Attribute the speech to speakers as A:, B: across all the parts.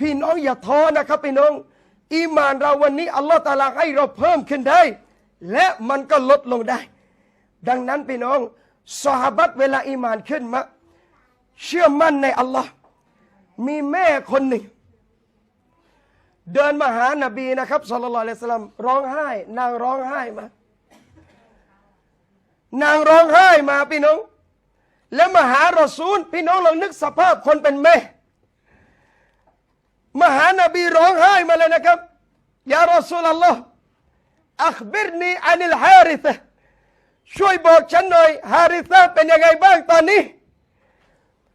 A: พี่น้องอย่าท้อนะครับพี่น้อง อีมานเราวันนี้อัลลอฮฺตาลาให้เราเพิ่มขึ้นได้ และมันก็ลดลงได้ ดังนั้นพี่น้องสหบัตเวลาอีมานขึ้นมา เชื่อมั่นในอัลลอฮ์มีแม่คนหนึ่ง เดินมาหานบีนะครับสุลต่านละสลัมร้องไห้ นางร้องไห้มา นางร้องไห้มาพี่น้อง แล้วมาหารอซูล พี่น้องลองนึกสภาพคนเป็นแม่ มาหานบีร้องไห้มาเลยนะครับยารอซูลลอฮ์อัคบิรนีอานิลฮาริซะช่วยบอกฉันหน่อยฮาริซะเป็นยังไงบ้างตอนนี้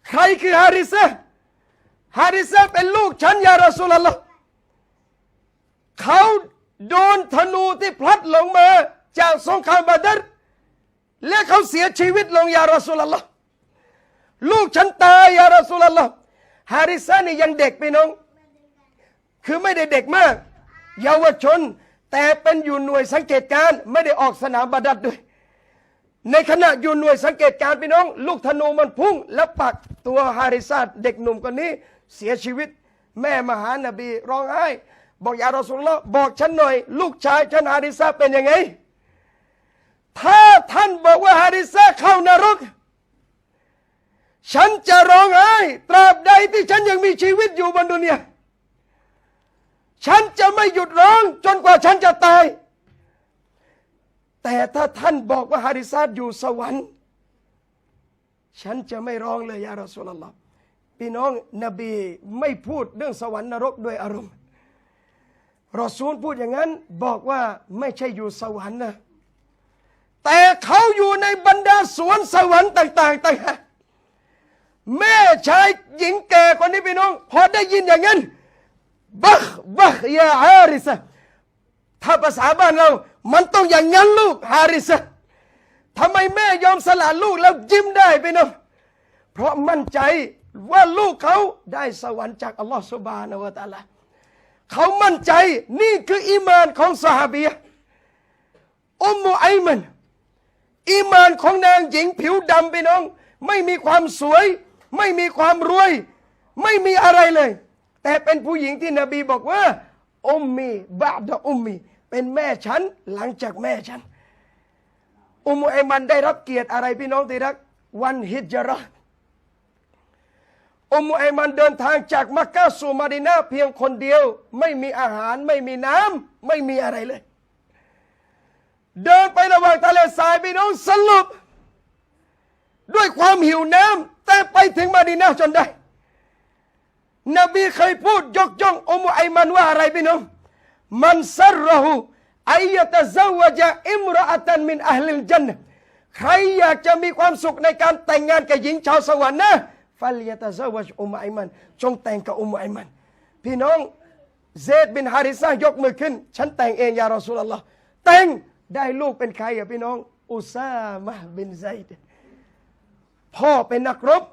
A: ใครคือฮาริซะฮาริซะเป็นลูกฉันยารอซูลลอฮ์เขาโดนธนูที่พลัดลงมา จากสงครามบาดรและเขาเสียชีวิตลงยารอซูลลลอฮ์ลูกฉันตายยารอซูลลอฮ์ฮาริซะนี่ยังเด็กพี่น้อง คือไม่ได้เด็กมาก เยาวชน แต่เป็นอยู่หน่วยสังเกตการณ์ไม่ได้ออกสนามบาดัดด้วย ในขณะอยู่หน่วยสังเกตการณ์พี่น้อง ลูกธนูมันพุ่ง แล้วปักตัวฮาริซาดเด็กหนุ่มคนนี้เสียชีวิต แม่มหานบีร้องไห้บอกยารอสุลลอฮ์บอกฉันหน่อย ลูกชายฉันฮาริซาเป็นยังไง ถ้าท่านบอกว่าฮาริซาเข้านรก ฉันจะร้องไห้ตราบใดที่ฉันยังมีชีวิตอยู่บนดุนยา ฉันจะไม่หยุดร้องจนกว่าฉันจะตาย แต่ถ้าท่านบอกว่าฮาริซาดอยู่สวรรค์ ฉันจะไม่ร้องเลยยารอสุลลอฮ์พี่น้องนบีไม่พูดเรื่องสวรรค์นรกด้วยอารมณ์รอซูลพูดอย่างนั้นบอกว่าไม่ใช่อยู่สวรรค์นะ แต่เขาอยู่ในบรรดาสวนสวรรค์ต่างๆต่างแม่ชายหญิงแก่คนนี้พี่น้อง พอได้ยินอย่างนั้น บักบักยาฮาริสะถ้าภาษาบ้านเรา มันต้องอย่างนั้นลูกฮาริสะทำไมแม่ยอมสละลูกแล้วยิ้มได้ไปน้องเพราะมั่นใจว่าลูกเขาได้สวรรค์จากอัลลอฮฺสุบานอวะตะอาลาเขามั่นใจนี่คืออีมานของสหาบียอุมมุไอมันอีมานของนางหญิงผิวดำไปน้อง ไม่มีความสวย ไม่มีความรวย ไม่มีอะไรเลย แต่เป็นผู้หญิงที่นบีบอกว่าอุมมีบาดอุมมีเป็นแม่ฉันหลังจากแม่ฉัน อุมไอมันได้รับเกียรติอะไรพี่น้องที่รัก วันฮิจราะห์อุมไอมันเดินทางจากมักกะสู่มาดินาเพียงคนเดียว ไม่มีอาหารไม่มีน้ำไม่มีอะไรเลย เดินไประหว่างทะเลทรายพี่น้องสรุปด้วยความหิวน้ำแต่ไปถึงมาดีนาจนได้ นบีเคยพูดยกย่องอุมไอมันว่าอะไรพี่น้องมันสรหูอายะตะซาวะจาอิมรอะตันมินอัลลิลจันนะใครอยากจะมีความสุขในการแต่งงานกับหญิงชาวสวรรค์นะฟัลยะตะซาวะจอุมไอมัน จงแต่งกับอุมไอมัน พี่น้องเซดบินฮาริซายกมือขึ้น ฉันแต่งเองยารอสูลลอฮ์แต่งได้ลูกเป็นใครอะพี่น้อง อุซามะบินไซด์พ่อเป็นนักรบ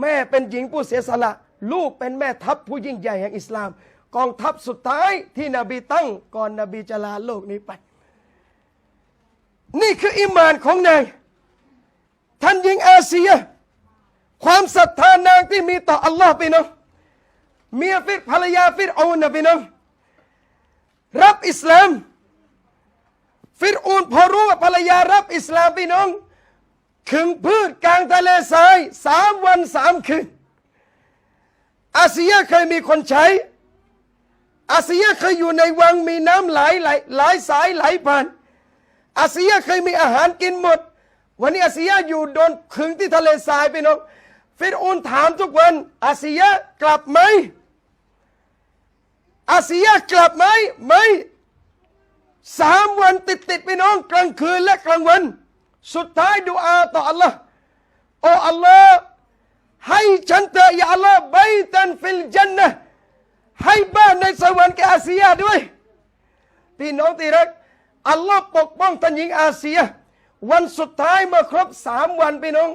A: แม่เป็นหญิงผู้เสียสละลูกเป็นแม่ทัพผู้ยิ่งใหญ่แห่งอิสลาม กองทัพสุดท้ายที่นบีตั้งก่อนนบีจะลาโลกนี้ไป นี่คืออิมานของนางท่านหญิงอาเซีย ความศรัทธานางที่มีต่ออัลลอฮ์พี่น้องเมียฟิรภรรยาฟิรเอานะพี่น้องรับอิสลาม ฟิรอูนพอรู้ว่าภรรยารับอิสลามพี่น้องขึงพืชกลางทะเลทรายสามวันสามคืน อาเซียเคยมีคนใช้ อาเซียเคยอยู่ในวังมีน้ำไหลไหลหลายสายไหลผ่าน อาเซียเคยมีอาหารกินหมด วันนี้อาเซียอยู่โดนขึงที่ทะเลทรายไปน้องฟิรอูนถามทุกวัน อาเซียกลับไหม อาเซียกลับไหมไม่สามวันติดติดไปน้องกลางคืนและกลางวัน สุดท้ายดูอาต่ออัลลอฮ์โอ้อัลลอฮ์ ให้ฉันเถอะอย่าอัลลอฮ์ใบตันฟิลจันนะให้บ้านในสวรรค์แก่อาเซียด้วยพี่น้องที่รักอัลลอฮ์ปกป้องท่านหญิงอาเซีย วันสุดท้ายเมื่อครบสามวันพี่น้อง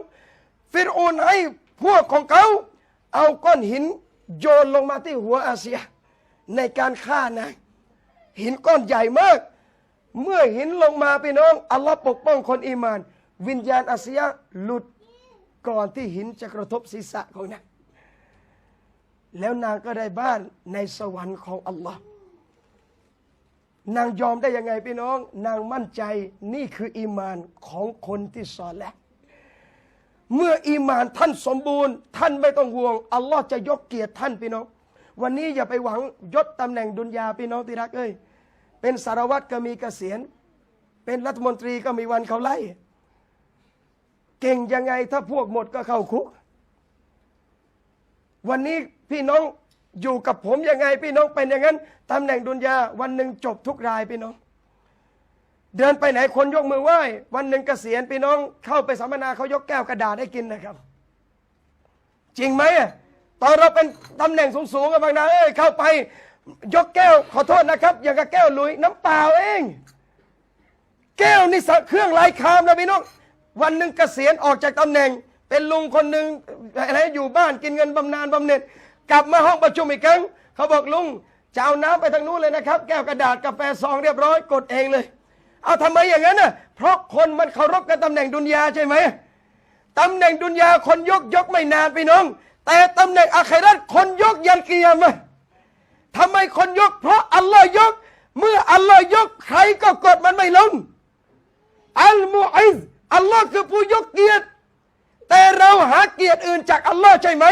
A: ฟิรอูนให้พวกของเขา เอาก้อนหินโยนลงมาที่หัวอาเซีย ในการฆ่านางหินก้อนใหญ่มาก เมื่อหินลงมาพี่น้องอัลลอฮ์ปกป้องคนอีมาน วิญญาณอาเซียหลุด ก่อนที่หินจะกระทบศีรษะของนางแล้วนางก็ได้บ้านในสวรรค์ของอัลลอฮ์นางยอมได้ยังไงพี่น้อง นางมั่นใจนี่คืออีมานของคนที่สอนแหละเมื่ออีมานท่านสมบูรณ์ ท่านไม่ต้องห่วง อัลลอฮ์จะยกเกียรติท่านพี่น้อง วันนี้อย่าไปหวังยศตำแหน่งดุนยาพี่น้องที่รักเอ้ยเป็นสารวัตรก็มีเกษียณ เป็นรัฐมนตรีก็มีวันเขาไล่ เก่งยังไงถ้าพวกหมดก็เข้าคุก วันนี้พี่น้องอยู่กับผมยังไง พี่น้องเป็นอย่างนั้นตำแหน่งดุนยาวันหนึ่งจบทุกรายพี่น้อง เดินไปไหนคนยกมือไหว้ วันหนึ่งเกษียณพี่น้อง เข้าไปสัมมนาเขายกแก้วกระดาษให้กินนะครับ จริงไหมอะตอนเราเป็นตำแหน่งสูงๆกันบางนาเอ้ยเข้าไป ยกแก้วขอโทษนะครับ อย่างกับแก้วลุยน้ำเปล่าเอง แก้วนี่เครื่องลายคามนะพี่น้อง วันหนึ่งเกษียณออกจากตำแหน่ง เป็นลุงคนหนึ่งอะไรอยู่บ้านกินเงินบำนาญบำเหน็จ กลับมาห้องประชุมอีกครั้งเขาบอกลุงจะเอาน้ำไปทางนู้นเลยนะครับ แก้วกระดาษกาแฟซองเรียบร้อยกดเองเลย เอาทำไมอย่างนั้นน่ะเพราะคนมันเคารพกันตำแหน่งดุนยาใช่ไหมตำแหน่งดุนยาคนยกยกไม่นานพี่น้อง แต่ตำแหน่งอาคราตคนยกยันเกียรมะทำไมคนยก เพราะอัลลอฮ์ยก เมื่ออัลลอฮ์ยกใครก็กดมันไม่ลงอัลมุอิซ อัลลอฮ์คือผู้ยกเกียรติ แต่เราหาเกียรติอื่นจากอัลลอฮ์ใช่ไหม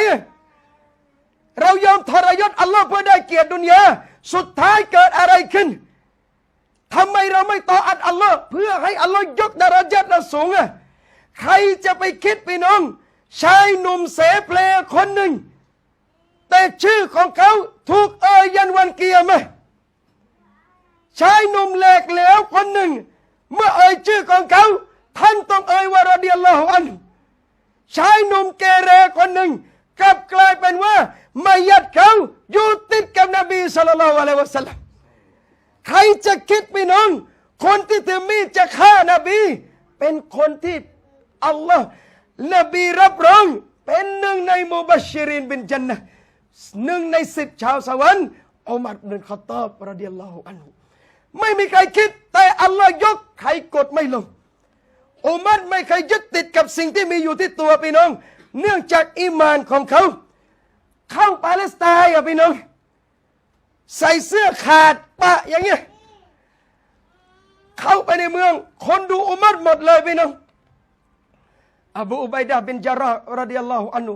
A: เรายอมทรยศอัลลอฮ์เพื่อได้เกียรติดุนยาสุดท้ายเกิดอะไรขึ้นทำไมเราไม่ต่ออัดอัลลอฮ์เพื่อให้อัลลอฮ์ยกดาราจัดเราสูงอะใครจะไปคิดพี่น้อง ชายหนุ่มเสเพลคนหนึ่ง แต่ชื่อของเขาถูกเอ่ยยันวันเกียร์มชายหนุ่มแหลกเหลวคนหนึ่ง เมื่อเอ่ยชื่อของเขา ท่านต้องเอ่ยว่าระดียลลอฮอันชายหนุ่มเกเรคนหนึ่งกลับกลายเป็นว่ามายัดเขาอยู่ติดกับนบีสุลต่านละอะลัยวะสัลลัมใครจะคิดพี่น้อง คนที่ถือมีดจะฆ่านาบี เป็นคนที่อัลลอฮ์นบีรับรองเป็นหนึ่งในมุบัชชิรินเบินจันนะหนึ่งในสิบชาวสวรรค์อุมัรบินขตอบรดิยัลลอฮุอันฮุไม่มีใครคิด แต่อัลลอฮ์ยกใครกดไม่ลง อุมัรไม่เคยยึดติดกับสิ่งที่มีอยู่ที่ตัวพี่น้อง เนื่องจากอีมานของเขา เข้าปาเลสไตน์อะพี่น้อง ใส่เสื้อขาดปะอย่างเงี้ยเข้าไปในเมือง คนดูอุมัรหมดเลยพี่น้องอบูอุบัยดาบินจาระรดิยัลลอฮุอันุ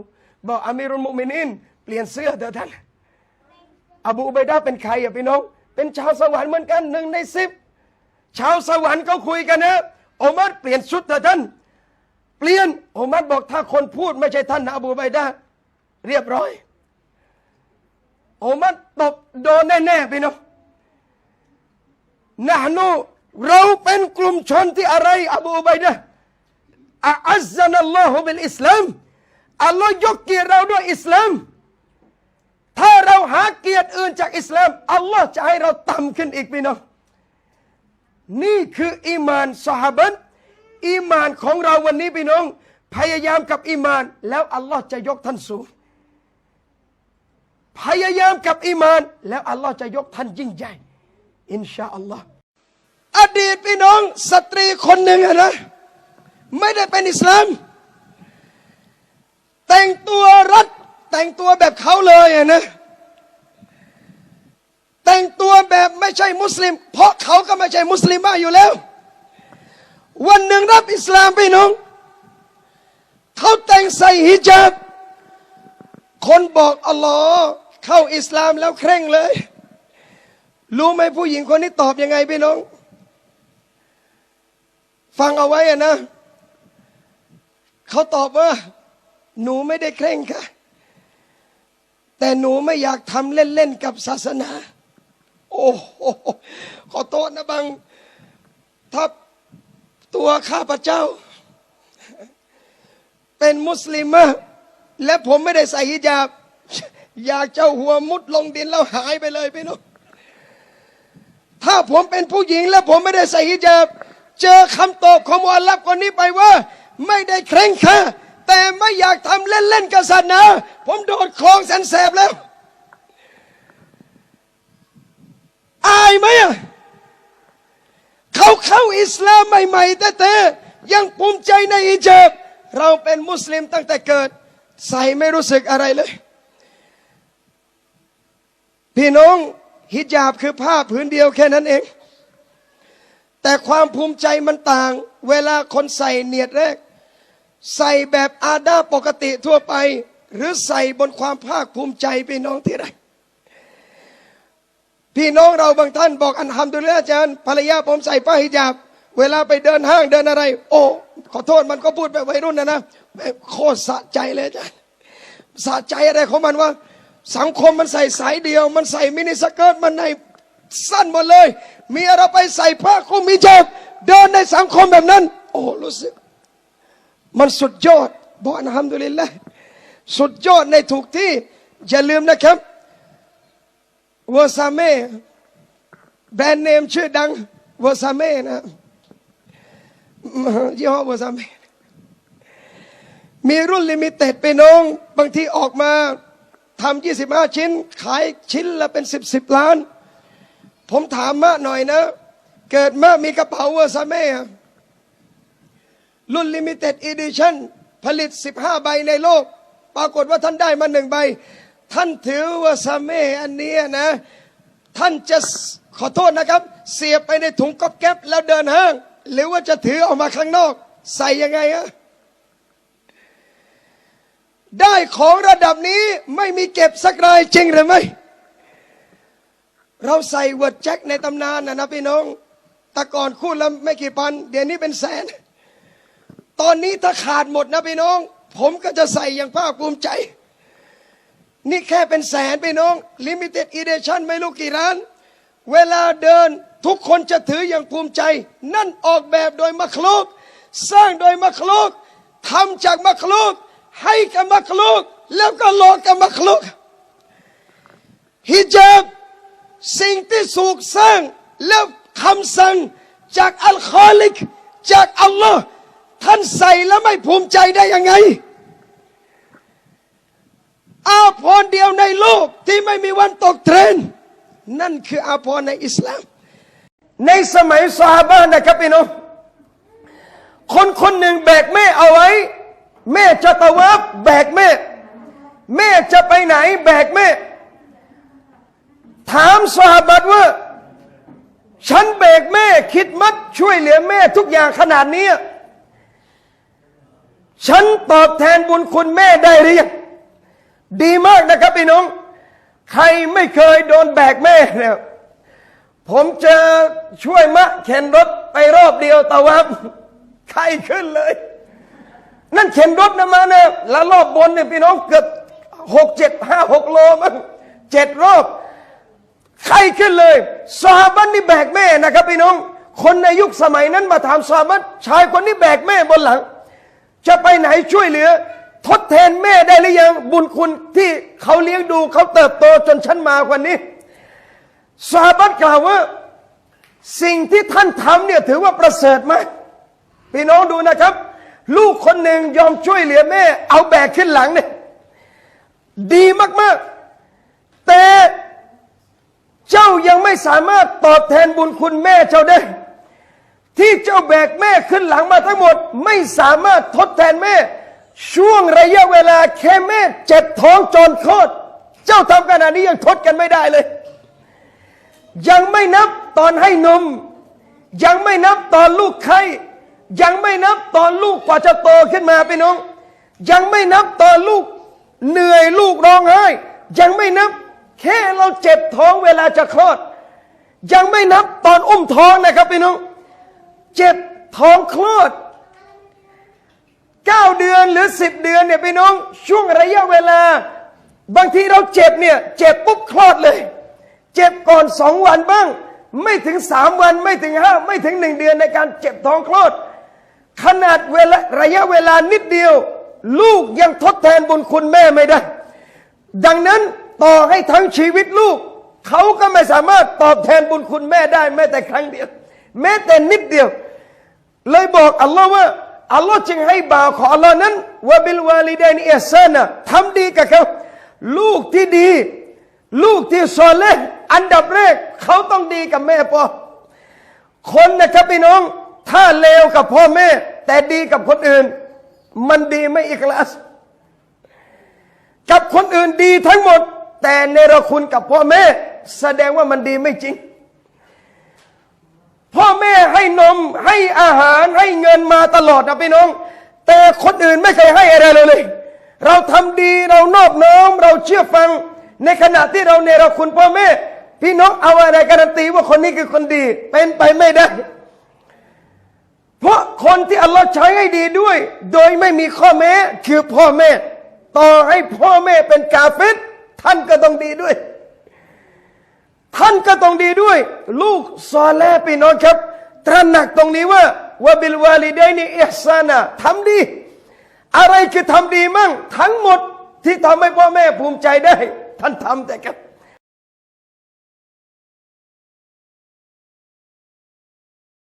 A: บอกอามีรุลมุมินินเปลี่ยนเสื้อเถอะท่านอบูอุบัยดาเป็นใครอะพี่น้อง เป็นชาวสวรรค์เหมือนกันหนึ่งในสิบชาวสวรรค์เขาคุยกันนะ อุมัรเปลี่ยนชุดเถอะท่าน เปลี่ยนอุมัรบอกถ้าคนพูดไม่ใช่ท่านนะอบูอุบัยดาเรียบร้อยอุมัรตบโดนแน่ๆพี่น้องนะฮนูเราเป็นกลุ่มชนที่อะไรอบูอุบัยดาอาอัซซันัลลอฮุบิลอิสลามอัลลอฮ์ยกเกียรติเราด้วยอิสลาม ถ้าเราหาเกียรติอื่นจากอิสลามอัลลอฮ์จะให้เราต่ำขึ้นอีกพี่น้อง นี่คืออีมานสหาบันอีมานของเราวันนี้พี่น้อง พยายามกับอีมาน แล้วอัลลอฮ์จะยกท่านสูง พยายามกับอีมาน แล้วอัลลอฮ์จะยกท่านยิ่งใหญ่ อินชาอัลลอฮ์อดีตพี่น้องสตรีคนหนึ่งนะไม่ได้เป็นอิสลาม แต่งตัวรัดแต่งตัวแบบเขาเลยนะ แต่งตัวแบบไม่ใช่มุสลิม เพราะเขาก็ไม่ใช่มุสลิมมาอยู่แล้ว วันหนึ่งรับอิสลามพี่น้อง เขาแต่งใส่ฮิญาบ คนบอกอัลลอฮ์เข้าอิสลามแล้วเคร่งเลย รู้ไหมผู้หญิงคนนี้ตอบยังไงพี่น้อง ฟังเอาไว้อะนะเขาตอบว่า หนูไม่ได้เคร่งค่ะแต่หนูไม่อยากทำเล่น ๆ กับศาสนา โอ้โหขอโทษนะบังถ้าตัวข้าพเจ้า เป็นมุสลิมและผมไม่ได้ใส่ฮิญาบ อยากเจ้าหัวมุดลงดินแล้วหายไปเลยพี่น้องถ้าผมเป็นผู้หญิงและผมไม่ได้ใส่ฮิญาบ เจอคำตอบของมุอัลลับคนนี้ไปว่า ไม่ได้เคร่งค่ะแต่ไม่อยากทำเล่นๆกับศาสนาผมโดดคลองแสนแสบแล้ว อายไหมอะเขาเข้าอิสลามใหม่ๆแต่แต่ยังภูมิใจในอิจาบเราเป็นมุสลิมตั้งแต่เกิด ใส่ไม่รู้สึกอะไรเลย พี่น้องฮิญาบคือผ้าผืนเดียวแค่นั้นเอง แต่ความภูมิใจมันต่าง เวลาคนใส่เนียดแรก ใส่แบบอาดาปกติทั่วไป หรือใส่บนความภาคภูมิใจพี่น้องที่ใด พี่น้องเราบางท่านบอกอันทำดูแลอาจารย์ภรรยาผมใส่ผ้าฮิญาบ เวลาไปเดินห้างเดินอะไร โอ้ขอโทษมันก็พูดแบบวัยรุ่นนะนะแบบโคตรสะใจเลยอาจารย์สะใจอะไรของมันว่าสังคมมันใส่สายเดียว มันใส่มินิสเกิร์ตมันในสั้นหมดเลย มีอะไรไปใส่ผ้าคลุมมีเจ็บเดินในสังคมแบบนั้น โอ้รู้สึก มันสุดยอดบอกอันฮัมดุลิลละสุดยอดในถูกที่อย่าลืมนะครับ วอซาเม่แบรนด์เนมชื่อดังวอซาเม่นะยี่ห้อวอซาเม่มีรุ่นลิมิเต็ดไปน้อง บางทีออกมาทำ25ชิ้น ขายชิ้นละเป็น10 10ล้าน ผมถามมะหน่อยนะ เกิดมามีกระเป๋าวอร์ซาเม่รุ่นลิมิเต็ดอีดิชั่นผลิต 15 ใบในโลก ปรากฏว่าท่านได้มาหนึ่งใบ ท่านถือวอร์ซาเม่อันนี้นะ ท่านจะขอโทษนะครับ เสียบไปในถุงก๊อบแก๊บแล้วเดินห้าง หรือว่าจะถือออกมาข้างนอก ใส่ยังไงอะได้ของระดับนี้ไม่มีเก็บสักรายจริงหรือไม่เราใส่เวิร์ดแจ็คในตำนานนะนะพี่น้องแต่ก่อนคู่ละไม่กี่พัน เดี๋ยวนี้เป็นแสน ตอนนี้ถ้าขาดหมดนะพี่น้อง ผมก็จะใส่อย่างภาคภูมิใจ นี่แค่เป็นแสนพี่น้องลิมิเต็ดอีเดชั่นไม่รู้กี่ร้าน เวลาเดินทุกคนจะถืออย่างภูมิใจ นั่นออกแบบโดยมัคลุก สร้างโดยมัคลุกทำจากมัคลุก ให้กับมัคลุก แล้วก็หลอกกับมัคลุกฮิญาบสิ่งที่สูกสร้างแล้วคำสั่งจากอัลคอลิก จากอัลลอฮ์ท่านใส่แล้วไม่ภูมิใจได้ยังไง อาภรณ์เดียวในโลกที่ไม่มีวันตกเทรนนั่นคืออาภรณ์ในอิสลาม ในสมัยซาฮาบะนะครับพี่น้องคนคนหนึ่งแบกแม่เอาไว้ แม่จะตะวับแบกแม่ แม่จะไปไหนแบกแม่ ถามสหบัตว่า ฉันแบกแม่คิดมัดช่วยเหลือแม่ทุกอย่างขนาดนี้ ฉันตอบแทนบุญคุณแม่ได้หรือยัง ดีมากนะครับพี่น้อง ใครไม่เคยโดนแบกแม่เนี่ยผมจะช่วยมะเข็นรถไปรอบเดียวตะวับใครขึ้นเลย นั่นเข็นรถนะมาเนี่ยแล้วรอบบนเนี่ยพี่น้องเกือบหกเจ็ดห้าหกโลมั้งเจ็ดรอบใครขึ้นเลยซาบันนี่แบกแม่นะครับพี่น้อง คนในยุคสมัยนั้นมาถามซาบันชายคนนี้แบกแม่บนหลัง จะไปไหนช่วยเหลือ ทดแทนแม่ได้หรือยังบุญคุณที่เขาเลี้ยงดูเขาเติบโตจนฉันมาวันนี้ซาบันกล่าวว่า สิ่งที่ท่านทำเนี่ยถือว่าประเสริฐมากพี่น้องดูนะครับ ลูกคนหนึ่งยอมช่วยเหลือแม่ เอาแบกขึ้นหลังเนี่ยดีมากๆ แต่เจ้ายังไม่สามารถตอบแทนบุญคุณแม่เจ้าได้ ที่เจ้าแบกแม่ขึ้นหลังมาทั้งหมด ไม่สามารถทดแทนแม่ ช่วงระยะเวลาแค่แม่เจ็บท้องจนคลอด เจ้าทำขนาดนี้ยังทดกันไม่ได้เลย ยังไม่นับตอนให้นม ยังไม่นับตอนลูกไข่ยังไม่นับตอนลูกกว่าจะโตขึ้นมาพี่น้อง ยังไม่นับตอนลูกเหนื่อยลูกร้องไห้ยังไม่นับแค่เราเจ็บท้องเวลาจะคลอด ยังไม่นับตอนอุ้มท้องนะครับพี่น้อง เจ็บท้องคลอด เก้าเดือนหรือสิบเดือนเนี่ยพี่น้องช่วงระยะเวลา บางทีเราเจ็บเนี่ยเจ็บปุ๊บคลอดเลย เจ็บก่อนสองวันบ้าง ไม่ถึงสามวันไม่ถึงห้าไม่ถึงหนึ่งเดือนในการเจ็บท้องคลอด ขนาดเวลาระยะเวลานิดเดียว ลูกยังทดแทนบุญคุณแม่ไม่ได้ ดังนั้นต่อให้ทั้งชีวิตลูก เขาก็ไม่สามารถตอบแทนบุญคุณแม่ได้แม้แต่ครั้งเดียว แม้แต่นิดเดียว เลยบอกอัลลอฮ์ว่า อัลลอฮ์จึงให้บ่าวของอัลลอฮ์นั้นว่าบิลวาลิดานเอเซนะทำดีกับเขาลูกที่ดี ลูกที่ซอเลห์อันดับแรก เขาต้องดีกับแม่พ่อคนนะครับพี่น้อง ถ้าเลวกับพ่อแม่ แต่ดีกับคนอื่น มันดีไม่อิกลาส กับคนอื่นดีทั้งหมด แต่เนรคุณกับพ่อแม่ แสดงว่ามันดีไม่จริง พ่อแม่ให้นมให้อาหารให้เงินมาตลอดนะพี่น้อง แต่คนอื่นไม่เคยให้อะไรเราเลย เราทำดีเรานอบน้อมเราเชื่อฟัง ในขณะที่เราเนรคุณพ่อแม่ พี่น้องเอาอะไรการันตีว่าคนนี้คือคนดี เป็นไปไม่ได้ เพราะคนที่อัลลอฮ์ใช้ให้ดีด้วย โดยไม่มีข้อแม้คือพ่อแม่ ต่อให้พ่อแม่เป็นกาเฟตท่านก็ต้องดีด้วย ท่านก็ต้องดีด้วย ลูกซอแลพี่น้องครับ ตระหนักตรงนี้ว่าวบิลวาลิดัยนีอิฮซานะทำดี อะไรคือทำดีมั่ง ทั้งหมดที่ทำให้พ่อแม่ภูมิใจได้ ท่านทำแต่ครับ